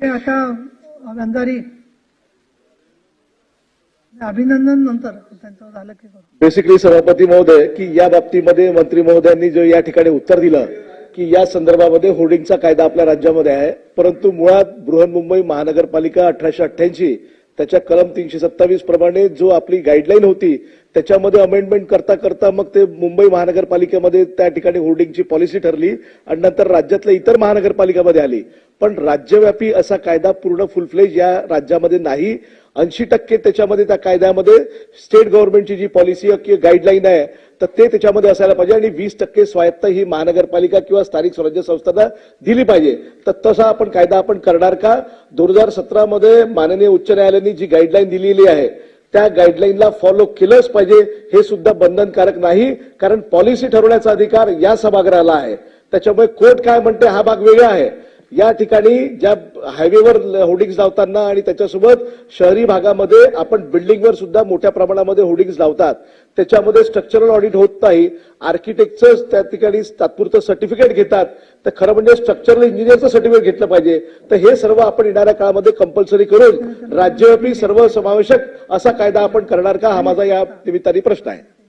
हे अशा गांधारी अभिनंदन नंतर त्यांचं झालं की बेसिकली सभापती महोदय की या बाबतीमध्ये मंत्री महोदयांनी जो या ठिकाणी उत्तर दिलं की या संदर्भामध्ये होर्डिंगचा कायदा आपल्या राज्यामध्ये आहे. परंतु मुळात बृहन्मुंबई महानगरपालिका अठराशे अठ्ठ्याऐंशी त्याच्या कलम तीनशे सत्तावीस प्रमाणे जो आपली गाईडलाईन होती त्याच्यामध्ये अमेंडमेंट करता करता मग ते मुंबई महानगरपालिकेमध्ये त्या ठिकाणी होर्डिंगची पॉलिसी ठरली आणि नंतर राज्यातल्या इतर महानगरपालिकामध्ये आली. पण राज्यव्यापी असा कायदा पूर्ण फुलफ्लेज या राज्यामध्ये नाही. ऐंशी टक्के त्याच्यामध्ये त्या कायद्यामध्ये स्टेट गव्हर्नमेंटची जी पॉलिसी किंवा गाईडलाईन आहे तर ते त्याच्यामध्ये असायला पाहिजे आणि वीस टक्के स्वायत्त ही महानगरपालिका किंवा स्थानिक स्वराज्य संस्थांना दिली पाहिजे. तर तसा आपण कायदा आपण करणार का? दोन हजार सतरामध्ये माननीय उच्च न्यायालयाने जी गाईडलाईन दिलेली आहे त्या गाईडलाईनला फॉलो केलंच पाहिजे हे सुद्धा बंधनकारक नाही कारण पॉलिसी ठरवण्याचा अधिकार या सभागृहाला आहे. त्याच्यामुळे कोर्ट काय म्हणते हा भाग वेगळा आहे. या ठिकाणी ज्या हायवेवर होर्डिंग्स लावताना आणि त्याच्यासोबत शहरी भागामध्ये आपण बिल्डिंगवर सुद्धा मोठ्या प्रमाणामध्ये होर्डिंग्स लावतात. त्याच्यामध्ये स्ट्रक्चरल ऑडिट होत नाही. आर्किटेक्टचं त्या ठिकाणी तात्पुरतं सर्टिफिकेट घेतात. तर खरं म्हणजे स्ट्रक्चरल इंजिनिअरचं सर्टिफिकेट घेतलं पाहिजे. तर हे सर्व आपण येणाऱ्या काळामध्ये कंपल्सरी करून राज्यव्यापी सर्व समावेशक असा कायदा आपण करणार का? हा माझा या निमित्ताने प्रश्न आहे.